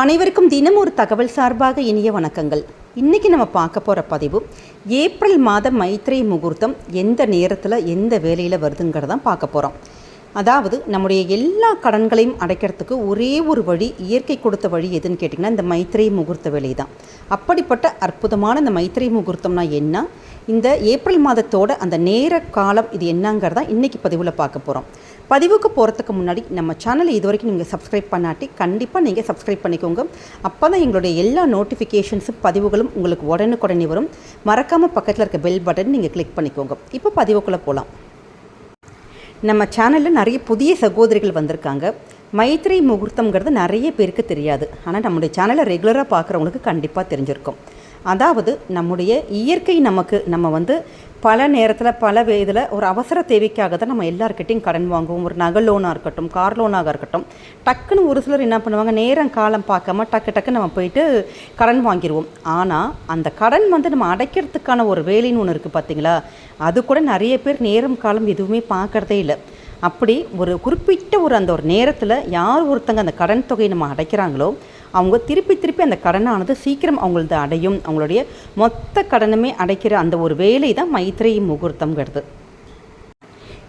அனைவருக்கும் தினம் ஒரு தகவல் சார்பாக இனிய வணக்கங்கள். இன்றைக்கி நம்ம பார்க்க போகிற பதிவு ஏப்ரல் மாத மைத்ரி முகூர்த்தம் எந்த நேரத்தில் எந்த வேலையில் வருதுங்கிறதான் பார்க்க போகிறோம் அதாவது நம்முடைய எல்லா கடன்களையும் அடைக்கிறதுக்கு ஒரே ஒரு வழி இயற்கை கொடுத்த வழி எதுன்னு கேட்டிங்கன்னா இந்த மைத்ரி முகூர்த்த வேலை தான். அப்படிப்பட்ட அற்புதமான இந்த மைத்ரி முகூர்த்தம்னா என்ன? இந்த ஏப்ரல் மாதத்தோட அந்த நேர காலம் இது என்னங்கிறதான் இன்றைக்கி பதிவில் பார்க்க போகிறோம் பதிவுக்கு போகிறதுக்கு முன்னாடி நம்ம சேனலை இது வரைக்கும் நீங்கள் சப்ஸ்கிரைப் பண்ணாட்டி கண்டிப்பாக நீங்கள் சப்ஸ்கிரைப் பண்ணிக்கோங்க. அப்போ தான் எங்களுடைய எல்லா நோட்டிஃபிகேஷன்ஸும் பதிவுகளும் உங்களுக்கு உடனுக்குடனே வரும். மறக்காமல் பக்கத்தில் இருக்க பெல் பட்டன் நீங்கள் கிளிக் பண்ணிக்கோங்க. இப்போ பதிவுக்குள்ளே போகலாம் நம்ம சேனலில் நிறைய புதிய சகோதரிகள் வந்திருக்காங்க. மைத்ரி முகூர்த்தங்கிறது நிறைய பேருக்கு தெரியாது. ஆனால் நம்முடைய சேனலை ரெகுலராக பார்க்குறவங்களுக்கு கண்டிப்பாக தெரிஞ்சிருக்கும். அதாவது நம்முடைய இயற்கை நமக்கு நம்ம வந்து பல நேரத்தில் பல இதில் ஒரு அவசர தேவைக்காக தான் நம்ம எல்லாருக்கிட்டையும் கடன் வாங்குவோம். ஒரு நகை லோனாக இருக்கட்டும் கார் லோனாக இருக்கட்டும். டக்குன்னு ஒரு சிலர் என்ன பண்ணுவாங்க நேரம் காலம் பார்க்காம டக்கு டக்கு நம்ம போயிட்டு கடன் வாங்கிடுவோம் ஆனால் அந்த கடன் வந்து நம்ம அடைக்கிறதுக்கான ஒரு வேலைன்னு ஒன்று இருக்குது பார்த்தீங்களா அது கூட நிறைய பேர் நேரம் காலம் எதுவுமே பார்க்குறதே இல்லை. அப்படி ஒரு குறிப்பிட்ட ஒரு அந்த ஒரு நேரத்தில் யார் ஒருத்தங்க அந்த கடன் தொகையை நம்ம அடைக்கிறாங்களோ அவங்க திருப்பி திருப்பி அந்த கடனானது சீக்கிரம் அவங்களது அடையும். அவங்களுடைய மொத்த கடனுமே அடைக்கிற அந்த ஒரு வேலை தான் மைத்ரி முகூர்த்தங்கிறது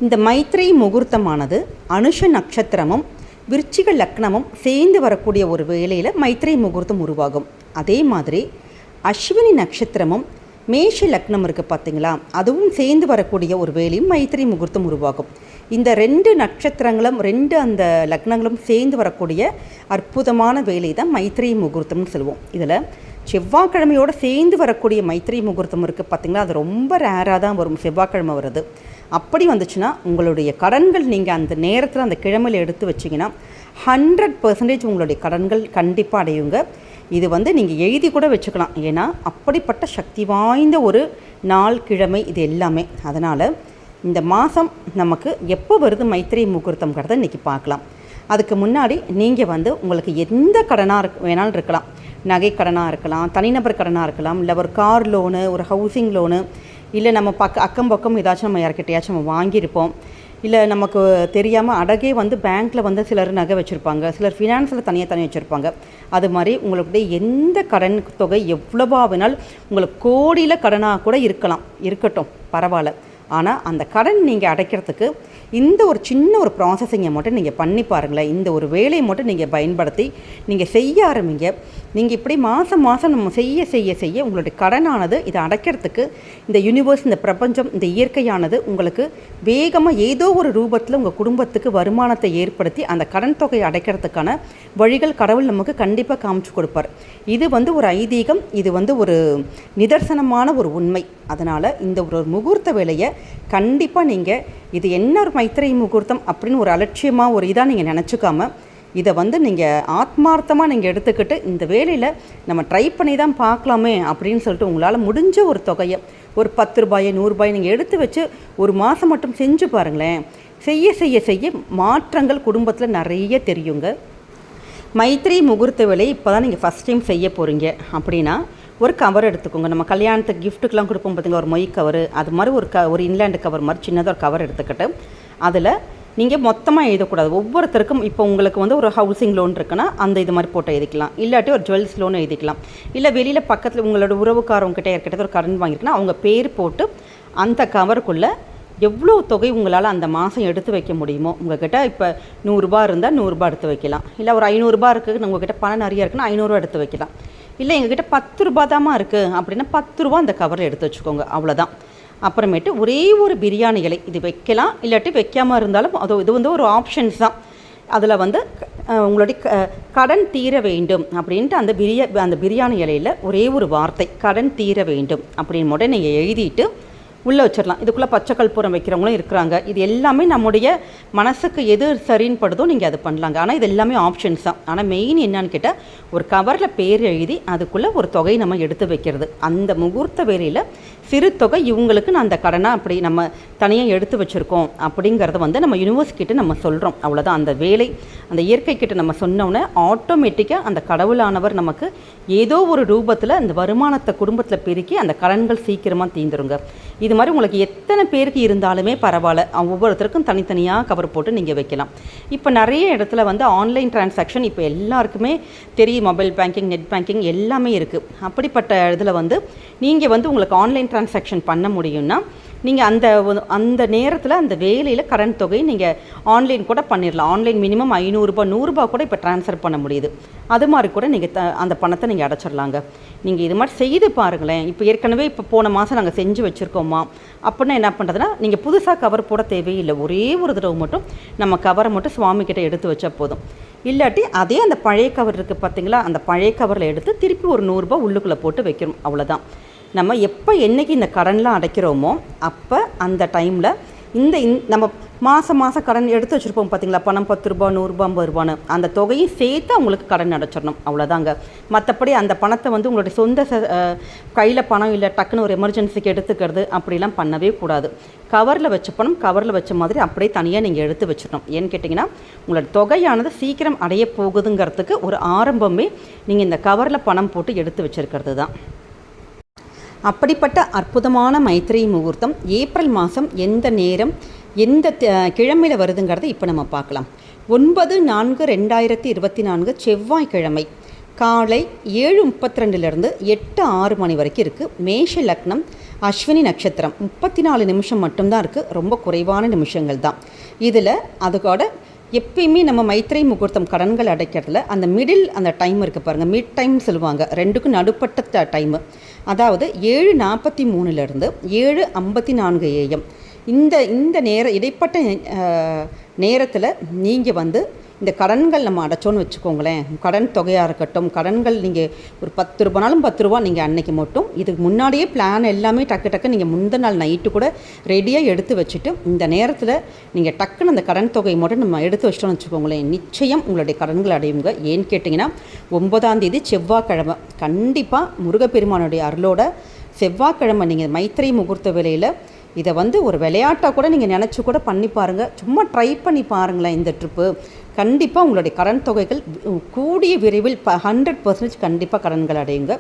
இந்த மைத்ரி முகூர்த்தமானது அனுஷ நட்சத்திரமும் விருச்சிக லக்னமும் சேர்ந்து வரக்கூடிய ஒரு வேலையில் மைத்ரி முகூர்த்தம் உருவாகும். அதே மாதிரி அஸ்வினி நட்சத்திரமும் மேஷ லக்னம் இருக்குது பார்த்தீங்களா அதுவும் சேர்ந்து வரக்கூடிய ஒரு வேலையும் மைத்திரி முகூர்த்தம் உருவாகும். இந்த ரெண்டு நட்சத்திரங்களும் ரெண்டு அந்த லக்னங்களும் சேர்ந்து வரக்கூடிய அற்புதமான வேலை தான் மைத்ரி முகூர்த்தம்னு சொல்லுவோம். இதில் செவ்வாய்க்கிழமையோடு சேர்ந்து வரக்கூடிய மைத்ரி முகூர்த்தம் இருக்குது பார்த்திங்களா அது ரொம்ப ரேராக தான் வரும். செவ்வாய்க்கிழமை வருது அப்படி வந்துச்சுன்னா உங்களுடைய கடன்கள் நீங்கள் அந்த நேரத்தில் அந்த கிழமையில் எடுத்து வச்சிங்கன்னா ஹண்ட்ரட் பர்சன்டேஜ் உங்களுடைய கடன்கள் கண்டிப்பாக அடையுங்க. இது வந்து நீங்கள் எழுதி கூட வச்சுக்கலாம். ஏன்னா அப்படிப்பட்ட சக்தி வாய்ந்த ஒரு நாள் கிழமை இது எல்லாமே. அதனால் இந்த மாதம் நமக்கு எப்போ வருது மைத்திரி முகூர்த்தம்ங்கிறத இன்றைக்கி பார்க்கலாம். அதுக்கு முன்னாடி நீங்கள் வந்து உங்களுக்கு எந்த கடனாக இருக் வேணாலும் இருக்கலாம். நகை கடனாக இருக்கலாம் தனிநபர் கடனாக இருக்கலாம் இல்லை ஒரு கார் லோனு ஒரு ஹவுசிங் லோனு இல்லை நம்ம பக்க அக்கம் பக்கம் ஏதாச்சும் நம்ம யார்கிட்டயாச்சும் நம்ம வாங்கியிருப்போம். இல்லை நமக்கு தெரியாமல் அடகே வந்து பேங்க்கில் வந்து சிலர் நகை வச்சுருப்பாங்க சிலர் ஃபினான்ஸில் தனியாக தனியாக வச்சுருப்பாங்க. அது மாதிரி உங்களுடைய எந்த கடன் தொகை எவ்வளவா வேணாலும் உங்களுக்கு கோடியில் கடனாக கூட இருக்கலாம். இருக்கட்டும் பரவாயில்ல. ஆனால் அந்த கடன் நீங்கள் அடைக்கிறதுக்கு இந்த ஒரு சின்ன ஒரு ப்ராசஸிங்கை மட்டும் நீங்கள் பண்ணி பாருங்களேன். இந்த ஒரு வேலையை மட்டும் நீங்கள் பயன்படுத்தி நீங்கள் செய்ய ஆரம்பிங்க. நீங்கள் இப்படி மாதம் மாதம் நம்ம செய்ய செய்ய செய்ய உங்களுடைய கடனானது இதை அடைக்கிறதுக்கு இந்த யூனிவர்ஸ் இந்த பிரபஞ்சம் இந்த இயற்கையானது உங்களுக்கு வேகமாக ஏதோ ஒரு ரூபத்தில் உங்கள் குடும்பத்துக்கு வருமானத்தை ஏற்படுத்தி அந்த கடன் தொகையை அடைக்கிறதுக்கான வழிகள் கடவுள் நமக்கு கண்டிப்பாக காமிச்சு கொடுப்பார். இது வந்து ஒரு ஐதீகம் இது வந்து ஒரு நிதர்சனமான ஒரு உண்மை. அதனால் இந்த ஒரு முகூர்த்த வேலையை கண்டிப்பாக நீங்கள் இது என்ன ஒரு மைத்திரை முகூர்த்தம் அப்படின்னு ஒரு அலட்சியமாக ஒரு இதாக நீங்கள் நினச்சிக்காம இதை வந்து நீங்கள் ஆத்மார்த்தமாக நீங்கள் எடுத்துக்கிட்டு இந்த வேலையில் நம்ம ட்ரை பண்ணி தான் பார்க்கலாமே அப்படின்னு சொல்லிட்டு உங்களால் முடிஞ்ச ஒரு தொகையை ஒரு பத்து ரூபாயை நூறுரூபாயை நீங்கள் எடுத்து வச்சு ஒரு மாதம் மட்டும் செஞ்சு பாருங்களேன். செய்ய செய்ய செய்ய மாற்றங்கள் குடும்பத்தில் நிறைய தெரியுங்க. மைத்ரி முகூர்த்த வேலை இப்போ தான் நீங்கள் ஃபஸ்ட் டைம் செய்ய போகிறீங்க அப்படின்னா ஒரு கவர் எடுத்துக்கோங்க. நம்ம கல்யாணத்துக்கு கிஃப்ட்டுக்கெலாம் கொடுப்போம் பார்த்தீங்க ஒரு மொய் கவர் அது மாதிரி ஒரு க ஒரு இன்லேண்டு கவர் மாதிரி சின்னதாக ஒரு கவர் எடுத்துக்கிட்டு அதில் நீங்கள் மொத்தமாக எழுதக்கூடாது. ஒவ்வொருத்தருக்கும் இப்போ உங்களுக்கு வந்து ஒரு ஹவுசிங் லோன் இருக்குன்னா அந்த இது மாதிரி போட்டு எழுதிக்கலாம். இல்லாட்டி ஒரு ஜுவல்ஸ் லோன் எழுதிக்கலாம். இல்லை வெளியில் பக்கத்தில் உங்களோட உறவுக்காரவங்ககிட்ட யார்கிட்ட ஒரு கடன் வாங்கியிருக்குன்னா அவங்க பேர் போட்டு அந்த கவருக்குள்ளே எவ்வளோ தொகை உங்களால் அந்த மாதம் எடுத்து வைக்க முடியுமோ? உங்கள்கிட்ட இப்போ நூறுரூபா இருந்தால் நூறுரூபா எடுத்து வைக்கலாம். இல்லை ஒரு ஐநூறுரூபா இருக்குது உங்கள்கிட்ட பணம் நிறைய இருக்குன்னா ஐநூறுரூவா எடுத்து வைக்கலாம். இல்லை எங்ககிட்ட பத்து ரூபா தாம்மா இருக்குது அப்படின்னா பத்து ரூபா அந்த கவரில் எடுத்து வச்சுக்கோங்க. அவ்வளோதான் அப்புறமேட்டு ஒரே ஒரு பிரியாணி இலை. இது வைக்கலாம் இல்லாட்டி வைக்காமல் இருந்தாலும் அது இது வந்து ஒரு ஆப்ஷன்ஸ் தான். அதில் வந்து உங்களுடைய க கடன் தீர வேண்டும் அப்படின்ட்டு அந்த பிரியா அந்த பிரியாணி இலையில் ஒரே ஒரு வார்த்தை கடன் தீர வேண்டும் அப்படின்னு மட்டும் நீங்கள் எழுதிட்டு உள்ளே வச்சிடலாம். இதுக்குள்ளே பச்சை கற்பூரம் வைக்கிறவங்களும் இருக்கிறாங்க. இது எல்லாமே நம்முடைய மனசுக்கு எது சரின்னு படுதோ நீங்கள் அது பண்ணலாங்க. ஆனால் இது எல்லாமே ஆப்ஷன்ஸ் தான். ஆனால் மெயின் என்னன்னு கேட்டால் ஒரு கவரில் பேர் எழுதி அதுக்குள்ளே ஒரு தொகை நம்ம எடுத்து வைக்கிறது. அந்த முகூர்த்த வேலையில் சிறு தொகை இவங்களுக்கு நான் அந்த கடனாக அப்படி நம்ம தனியாக எடுத்து வச்சுருக்கோம் அப்படிங்கிறத வந்து நம்ம யூனிவர்ஸ் கிட்ட நம்ம சொல்கிறோம் அவ்வளோதான் அந்த வேலை அந்த இயற்கை கிட்ட நம்ம சொன்னோன்னே ஆட்டோமேட்டிக்காக அந்த கடவுளானவர் நமக்கு ஏதோ ஒரு ரூபத்தில் அந்த வருமானத்தை குடும்பத்தில் பெருக்கி அந்த கடன்கள் சீக்கிரமாக தீந்துருங்க. இது மாதிரி உங்களுக்கு எத்தனை பேருக்கு இருந்தாலுமே பரவாயில்ல. ஒவ்வொருத்தருக்கும் தனித்தனியாக கவர் போட்டு நீங்கள் வைக்கலாம். இப்போ நிறைய இடத்துல வந்து ஆன்லைன் டிரான்சாக்ஷன் இப்போ எல்லாருக்குமே தெரியும். மொபைல் பேங்கிங் நெட் பேங்கிங் எல்லாமே இருக்குது அப்படிப்பட்ட இதில் வந்து நீங்கள் வந்து உங்களுக்கு ஆன்லைன் டிரான்சாக்ஷன் பண்ண முடியும்னா நீங்கள் அந்த அந்த நேரத்தில் அந்த வேலையில் கரண்ட் தொகை நீங்கள் ஆன்லைன் கூட பண்ணிடலாம் ஆன்லைன் மினிமம் ஐநூறுரூபா நூறுரூபா கூட இப்போ ட்ரான்ஸ்ஃபர் பண்ண முடியுது. அது மாதிரி கூட நீங்கள் த அந்த பணத்தை நீங்கள் அடைச்சிடலாங்க நீங்கள் இது மாதிரி செய்து பாருங்களேன். இப்போ ஏற்கனவே இப்போ போன மாதம் நாங்கள் செஞ்சு வச்சுருக்கோமா? அப்படின்னா என்ன பண்ணுறதுன்னா நீங்கள் புதுசாக கவர் போட தேவையில்லை. ஒரே ஒரு தடவை மட்டும் நம்ம கவரை மட்டும் சுவாமிக்கிட்ட எடுத்து வச்சா போதும். இல்லாட்டி அதே அந்த பழைய கவர் இருக்குது பார்த்தீங்களா அந்த பழைய கவரில் எடுத்து திருப்பி ஒரு நூறுரூபா உள்ளுக்குள்ளே போட்டு வைக்கணும். அவ்வளோதான் நம்ம எப்போ என்னைக்கு இந்த கடன்லாம் அடைக்கிறோமோ அப்போ அந்த டைமில் இந்த இந் நம்ம மாதம் மாதம் கடன் எடுத்து வச்சுருப்போம் பார்த்தீங்களா பணம் பத்து ரூபா நூறுரூபா ஐம்பது ரூபான்னு. அந்த தொகையும் சேர்த்து அவங்களுக்கு கடன் அடைச்சிடணும். அவ்வளோதாங்க மற்றபடி அந்த பணத்தை வந்து உங்களுடைய சொந்த கையில் பணம் இல்லை டக்குன்னு ஒரு எமர்ஜென்சிக்கு எடுத்துக்கிறது அப்படிலாம் பண்ணவே கூடாது. கவரில் வச்ச பணம் கவரில் வச்ச மாதிரி அப்படியே தனியாக நீங்கள் எடுத்து வச்சிடணும். ஏன்னு கேட்டிங்கன்னா உங்களோட தொகையானது சீக்கிரம் அடைய போகுதுங்கிறதுக்கு ஒரு ஆரம்பமே நீங்கள் இந்த கவரில் பணம் போட்டு எடுத்து வச்சிருக்கிறது தான் அப்படிப்பட்ட அற்புதமான மைத்திரி முகூர்த்தம் ஏப்ரல் மாதம் எந்த நேரம் எந்த த- வருதுங்கிறத இப்போ நம்ம பார்க்கலாம். ஒன்பது நான்கு ரெண்டாயிரத்தி இருபத்தி நான்கு செவ்வாய்க்கிழமை காலை ஏழு முப்பத்தி ரெண்டுலேருந்து எட்டு ஆறு மணி வரைக்கும் இருக்குது மேஷ லக்னம் அஸ்வினி நட்சத்திரம் முப்பத்தி நாலு நிமிஷம் மட்டும்தான் இருக்குது ரொம்ப குறைவான நிமிஷங்கள் தான். இதில் அதோட எப்பயுமே நம்ம மைத்திரை முகூர்த்தம் கடன்கள் அடைக்கிறதுல அந்த மிடில் அந்த டைம் இருக்குது பாருங்கள் மிட் டைம் சொல்லுவாங்க. ரெண்டுக்கும் நடுப்பட்ட டைமு அதாவது ஏழு நாற்பத்தி மூணுலேருந்து ஏழு ஐம்பத்தி நான்கு ஏஎம் இந்த இந்த நேர இடைப்பட்ட நேரத்தில் நீங்கள் வந்து இந்த கடன்கள் நம்ம அடைச்சோன்னு வச்சுக்கோங்களேன். கடன் தொகையாக இருக்கட்டும் கடன்கள் நீங்கள் ஒரு பத்து ரூபானாலும் பத்து ரூபா நீங்கள் அன்னைக்கு மட்டும் இதுக்கு முன்னாடியே பிளான் எல்லாமே டக்கு டக்கு நீங்கள் முந்தின நாள் நைட்டு கூட ரெடியாக எடுத்து வச்சுட்டு இந்த நேரத்தில் நீங்கள் டக்குன்னு அந்த கடன் தொகையை மட்டும் நம்ம எடுத்து வச்சிட்டோம்னு வச்சுக்கோங்களேன். நிச்சயம் உங்களுடைய கடன்கள் அடையுங்க. ஏன்னு கேட்டிங்கன்னா ஒன்பதாம் தேதி செவ்வாய்க்கிழமை. கண்டிப்பாக முருகப்பெருமானுடைய அருளோட செவ்வாய்க்கிழமை நீங்கள் மைத்திரை முகூர்த்த வேலையில் இதை வந்து ஒரு விளையாட்டாக கூட நீங்கள் நினச்சி கூட பண்ணி பாருங்கள் சும்மா ட்ரை பண்ணி பாருங்களேன் இந்த ட்ரிப்பு கண்டிப்பாக உங்களுடைய கடன் தொகைகள் கூடிய விரைவில் ப ஹண்ட்ரட் பர்சன்டேஜ் கண்டிப்பாக கடன்கள் அடையுங்க.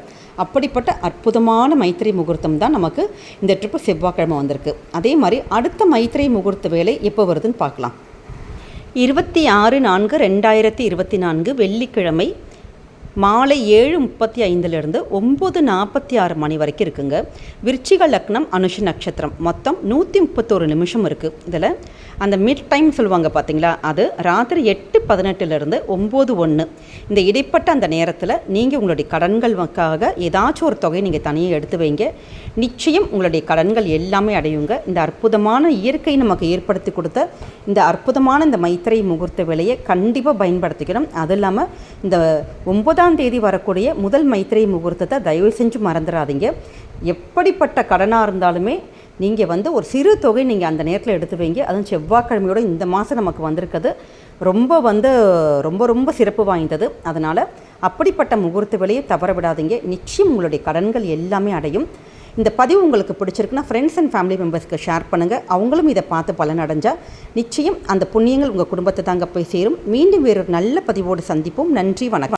அப்படிப்பட்ட அற்புதமான மைத்திரை முகூர்த்தம் தான் நமக்கு இந்த ட்ரிப்பு செவ்வாய்க்கிழமை வந்திருக்கு. அதே மாதிரி அடுத்த மைத்திரை முகூர்த்த வேலை எப்போ வருதுன்னு பார்க்கலாம். இருபத்தி ஆறு நான்கு ரெண்டாயிரத்தி இருபத்தி நான்கு வெள்ளிக்கிழமை மாலை ஏழு முப்பத்தி ஐந்துலேருந்து ஒம்பது நாற்பத்தி ஆறு மணி வரைக்கும் இருக்குங்க. விருச்சிக லக்னம் அனுஷ நட்சத்திரம். மொத்தம் நூற்றி முப்பத்தோரு நிமிஷம் இருக்குது இதில். அந்த மிட் டைம் சொல்லுவாங்க பார்த்தீங்களா அது ராத்திரி எட்டு பதினெட்டுலேருந்து ஒம்பது ஒன்று இந்த இடைப்பட்ட அந்த நேரத்தில் நீங்கள் உங்களுடைய கடன்களுக்காக ஏதாச்சும் ஒரு தொகையை நீங்கள் தனியாக எடுத்து வைங்க. நிச்சயம் உங்களுடைய கடன்கள் எல்லாமே அடையுங்க. இந்த அற்புதமான இயற்கை நமக்கு ஏற்படுத்தி கொடுத்த இந்த அற்புதமான இந்த மைத்திரை முகூர்த்த வேலையை கண்டிப்பாக பயன்படுத்திக்கணும். அது இல்லாமல் இந்த ஒன்பதாம் தேதி வரக்கூடிய முதல் மைத்திரை முகூர்த்தத்தை தயவு செஞ்சு மறந்துடாதீங்க. எப்படிப்பட்ட கடனாக இருந்தாலுமே நீங்கள் வந்து ஒரு சிறு தொகை நீங்கள் அந்த நேரத்தில் எடுத்து வைங்க. அதுவும் செவ்வாய்க்கிழமையோட இந்த மாதம் நமக்கு வந்திருக்கிறது ரொம்ப வந்து ரொம்ப ரொம்ப சிறப்பு வாய்ந்தது. அதனால் அப்படிப்பட்ட முகூர்த்த விலையை தவற விடாதீங்க. நிச்சயம் உங்களுடைய கடன்கள் எல்லாமே அடையும். இந்த பதிவு உங்களுக்கு பிடிச்சிருக்குன்னா ஃப்ரெண்ட்ஸ் அண்ட் ஃபேமிலி மெம்பர்ஸ்க்கு ஷேர் பண்ணுங்கள் அவங்களும் இதை பார்த்து பலனடைஞ்சால் நிச்சயம் அந்த புண்ணியங்கள் உங்கள் குடும்பத்தை தாங்க போய் சேரும். மீண்டும் வேறொரு நல்ல பதிவோடு சந்திப்போம். நன்றி வணக்கம்.